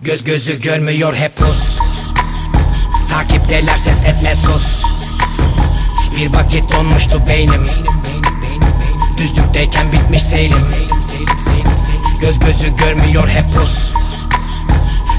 Göz gözü görmüyor hep pus. Takipteler ses etme sus. Bir vakit donmuştu beynim. Düzlükteyken bitmiş seyrim. Göz gözü görmüyor hep pus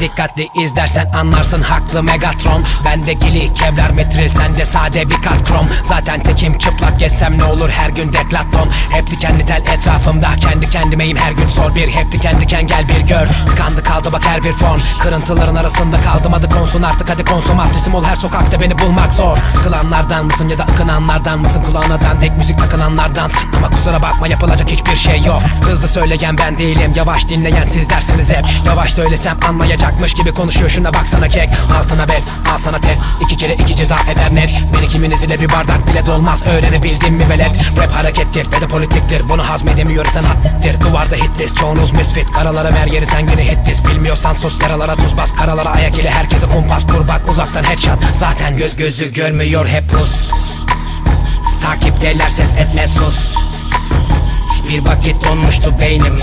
Dikkatli izlersen anlarsın haklı Megatron. Bende gili kevlar metril sende sade bir kat krom Zaten tekim çıplak gezsem ne olur her gün deklatlon Hep dikenli tel etrafımda kendi kendimeyim her gün sor bir. Hep diken diken gel bir gör. Tıkandı kaldı bak her bir fon. Kırıntıların arasında kaldım adı konsun artık hadi konsum artistim ol her sokakta beni bulmak zor. Sıkılanlardan mısın ya da akınanlardan mısın? Kulağına dandik müzik takılanlardansın Ama kusura bakma yapılacak hiçbir şey yok. Hızlı söyleyen ben değilim yavaş dinleyen sizlersiniz hep. Yavaş söylesem anlayacakmış gibi konuşuyor. Şuna baksana kek. Altına bez al sana test. İki kere iki ceza eder net. Beni kiminiz ile bir bardak bile dolmaz. Öğrenebildin mi velet? Rap harekettir ve de politiktir. Bunu hazmedemiyorsan hattir Duvarda hit list çoğunuz misfit. Karalara ver yeri sen yine hit list Bilmiyorsan sus yaralara tuz bas. Karalara ayak ile herkese kumpas kur bak uzaktan headshot. Zaten göz gözü görmüyor hep pus. Takipteler ses etme sus. Bir vakit donmuştu beynim